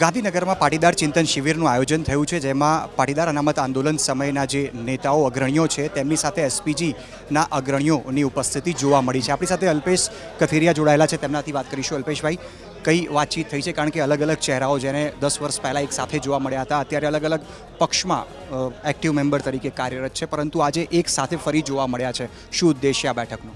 ગાંધીનગરમાં પાટીદાર ચિંતન શિબિરનું આયોજન થયું છે, જેમાં પાટીદાર અનામત આંદોલન સમયના જે નેતાઓ, અગ્રણીઓ છે, તેમની સાથે એસપીજીના અગ્રણીઓની ઉપસ્થિતિ જોવા મળી છે. આપણી સાથે અલ્પેશ કથિરિયા જોડાયેલા છે, તેમનાથી વાત કરીશું. અલ્પેશભાઈ, કઈ વાતચીત થઈ છે? કારણ કે અલગ અલગ ચહેરાઓ જેને દસ વર્ષ પહેલાં એક સાથે જોવા મળ્યા હતા, અત્યારે અલગ અલગ પક્ષમાં એક્ટિવ મેમ્બર તરીકે કાર્યરત છે, પરંતુ આજે એક સાથે ફરી જોવા મળ્યા છે. શું ઉદ્દેશ્ય આ બેઠકનો?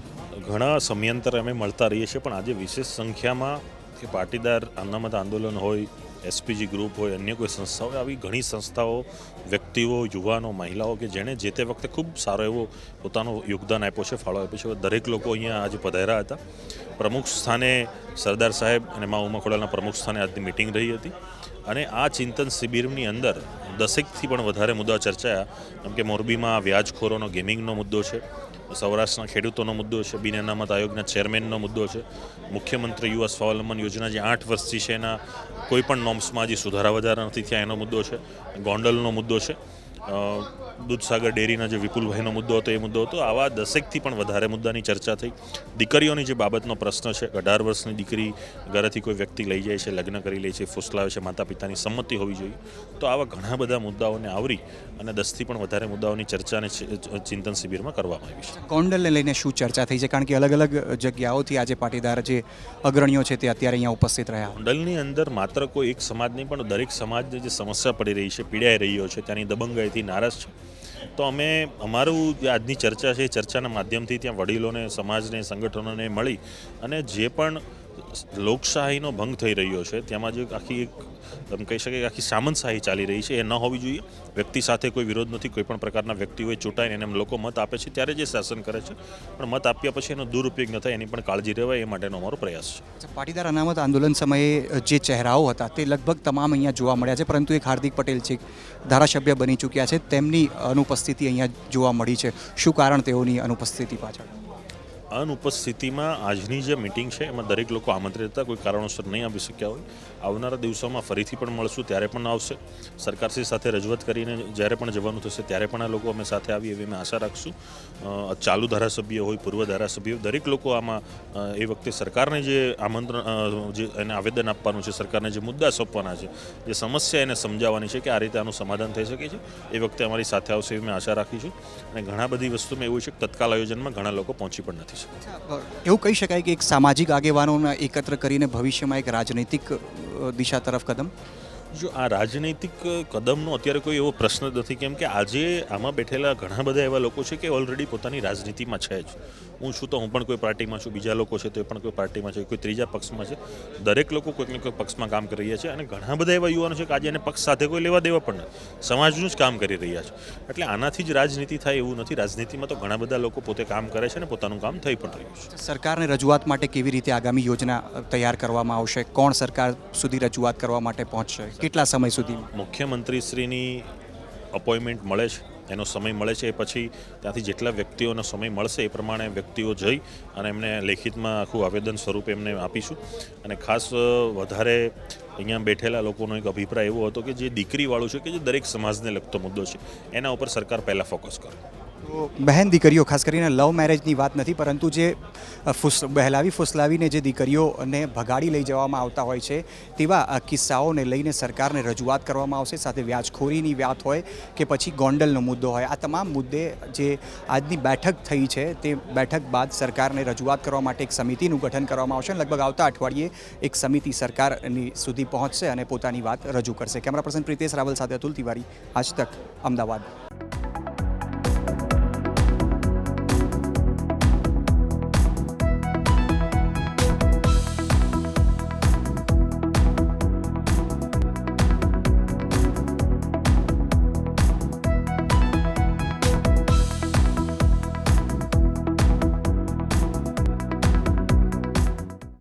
ઘણા સમયાંતરે અમે મળતા રહીએ છીએ, પણ આજે વિશેષ સંખ્યામાં કે પાટીદાર અનામત આંદોલન હોય એસપીજી ગ્રુપ હોય, અન્ય કોઈ સંસ્થા હોય આવી ઘણી સંસ્થાઓ, વ્યક્તિઓ, યુવાનો, મહિલાઓ કે જેણે જે તે વખતે ખૂબ સારો એવો પોતાનો યોગદાન આપ્યો છે, ફાળો આપ્યો છે. દરેક લોકો અહીંયા આજે પધાર્યા હતા. પ્રમુખ સ્થાને સરદાર સાહેબ અને મા ઉમા ખોડાના પ્રમુખ સ્થાને આજની મિટિંગ રહી હતી. અને આ ચિંતન શિબિરની અંદર દસેકથી પણ વધારે મુદ્દા ચર્ચાયા. જેમ કે મોરબીમાં વ્યાજખોરોનો ગેમિંગનો મુદ્દો છે, સૌરાષ્ટ્રના ખેડૂતોનો મુદ્દો છે, બિન અનામત આયોગના ચેરમેનનો મુદ્દો છે. મુખ્યમંત્રી યુવા સ્વાવલંબન યોજના જે આઠ વર્ષથી છે, એના કોઈ પણ નોમ્સમાં હજી સુધારા વધારા નથી થયા, એનો મુદ્દો છે. ગોંડલનો મુદ્દો છે. દૂધસાગર ડેરીના જે વિપુલભાઈનો મુદ્દો હતો એ મુદ્દો હતો. આવા દસેકથી પણ વધારે મુદ્દાની ચર્ચા થઈ. દીકરીઓની જે બાબતનો પ્રશ્ન છે અઢાર વર્ષની દીકરી ઘરેથી કોઈ વ્યક્તિ લઈ જાય છે લગ્ન કરી લે છે ફૂસલાવે છે માતા પિતાની સંમતિ હોવી જોઈએ. તો આવા ઘણા બધા મુદ્દાઓને આવરી અને દસથી પણ વધારે મુદ્દાઓની ચર્ચાને ચિંતન શિબિરમાં કરવામાં આવી છે. કોન્ડલને લઈને શું ચર્ચા થઈ છે? કારણ કે અલગ અલગ જગ્યાઓથી આજે પાટીદાર જે અગ્રણીઓ છે તે અત્યારે અહીંયા ઉપસ્થિત રહ્યા. કોન્ડલની અંદર માત્ર કોઈ એક સમાજ નહીં પણ દરેક સમાજને જે સમસ્યા પડી રહી છે પીડાઈ રહ્યો છે ત્યાંની દબંગાઈથી નારાજ છે. તો અમે અમારું આજની ચર્ચા છે એ ચર્ચાના માધ્યમથી ત્યાં વડીલોને, સમાજને, સંગઠનોને મળી અને જે પણ લોકશાહીનો ભંગ થઈ રહ્યો છે. તેમાં જે આખી એક, એમ કહી શકાય કે આખી સામંતશાહી ચાલી રહી છે. એ ન હોવી જોઈએ. વ્યક્તિ સાથે કોઈ વિરોધ નથી. કોઈ પણ પ્રકારના વ્યક્તિ હોય ચૂંટાઈને એને લોકો મત આપે છે. ત્યારે જે શાસન કરે છે. પણ મત આપ્યા પછી એનો દુરુપયોગ ન થાય. એની પણ કાળજી રહેવાય એ માટેનો અમારો પ્રયાસ છે. પાટીદાર અનામત આંદોલન સમયે જે ચહેરાઓ હતા તે લગભગ તમામ અહીંયા જોવા મળ્યા છે. પરંતુ એક હાર્દિક પટેલ છે ધારાસભ્ય બની ચૂક્યા છે. તેમની અનુપસ્થિતિ અહીંયા જોવા મળી છે. શું કારણ તેઓની અનુપસ્થિતિ પાછળ? અનુપસ્થિતિમાં આજની જે મિટિંગ છે, એમાં દરેક લોકો આમંત્રિત હતા, કોઈ કારણોસર નહીં આવી શક્યા હોય. આવનારા દિવસોમાં ફરીથી પણ મળશું, ત્યારે પણ આવશે. સરકારશ્રી સાથે રજૂઆત કરીને જ્યારે પણ જવાનું થશે, ત્યારે પણ આ લોકો અમે સાથે આવી એવી અમે આશા રાખશું. ચાલુ ધારાસભ્ય હોય, પૂર્વ ધારાસભ્ય દરેક લોકો આમાં એ વખતે સરકારને જે આમંત્રણ જે એને આવેદન આપવાનું છે, સરકારને જે મુદ્દા સોંપવાના છે, જે સમસ્યા એને સમજાવવાની છે કે આ રીતે આનું સમાધાન થઈ શકે છે, એ વખતે અમારી સાથે આવશે એવી મેં આશા રાખીશું. અને ઘણા બધી વસ્તુમાં એવું છે કે તત્કાલ આયોજનમાં ઘણા લોકો પહોંચી પણ નથી એવું કહી શકાય કે એક સામાજિક આગેવાનોને એકત્ર કરીને ભવિષ્યમાં એક રાજનૈતિક દિશા તરફ કદમ? જો આ રાજનૈતિક કદમનો અત્યારે કોઈ એવો પ્રશ્ન નથી, કેમ કે આજે આમાં બેઠેલા ઘણા બધા એવા લોકો છે કે ઓલરેડી પોતાની રાજનીતિમાં છે જ. હું છું તો હું પણ કોઈ પાર્ટીમાં છું, બીજા લોકો છે તો એ પણ કોઈ પાર્ટીમાં છે, કોઈ ત્રીજા પક્ષમાં છે. દરેક લોકો કોઈક ને કોઈ પક્ષમાં કામ કરી રહ્યા છે અને ઘણા બધા એવા યુવાનો છે કે આજે એને પક્ષ સાથે કોઈ લેવા દેવા પણ નથી. સમાજનું જ કામ કરી રહ્યા છે. એટલે આનાથી જ રાજનીતિ થાય એવું નથી. રાજનીતિમાં તો ઘણા બધા લોકો પોતે કામ કરે છે અને પોતાનું કામ થઈ પણ રહ્યું છે. સરકારને રજૂઆત માટે કેવી રીતે આગામી યોજના તૈયાર કરવામાં આવશે? કોણ સરકાર સુધી રજૂઆત કરવા માટે પહોંચશે? કેટલા સમય સુધીમાં? મુખ્યમંત્રીશ્રીની અપોઇન્ટમેન્ટ મળે છે, એનો સમય મળે છે, એ પછી ત્યાંથી જેટલા વ્યક્તિઓનો સમય મળશે એ પ્રમાણે વ્યક્તિઓ જઈ અને એમને લેખિતમાં આખું આવેદન સ્વરૂપે એમને આપીશું. અને ખાસ વધારે અહીંયા બેઠેલા લોકોનો એક અભિપ્રાય એવો હતો કે જે દીકરીવાળું છે કે જે દરેક સમાજને લગતો મુદ્દો છે, એના ઉપર સરકાર પહેલાં ફોકસ કરે. બહેન દીકરીઓ, ખાસ કરીને લવ મેરેજની વાત નથી, પરંતુ જે ફુસ, બહેલાવી ફુસલાવીને જે દીકરીઓને ભગાડી લઈ જવામાં આવતા હોય છે, તેવા કિસ્સાઓને લઈને સરકારને રજૂઆત કરવામાં આવશે. સાથે વ્યાજખોરીની વાત હોય કે પછી ગોંડલનો મુદ્દો હોય. આ તમામ મુદ્દે જે આજની બેઠક થઈ છે, તે બેઠક બાદ સરકારને રજૂઆત કરવા માટે એક સમિતિનું ગઠન કરવામાં આવશે લગભગ આવતા અઠવાડિયે એક સમિતિ સરકારની સુધી પહોંચશે અને પોતાની વાત રજૂ કરશે. કેમેરા પર્સન પ્રિતેશ રાવલ સાથે અતુલ તિવારી, આજ તક, અમદાવાદ.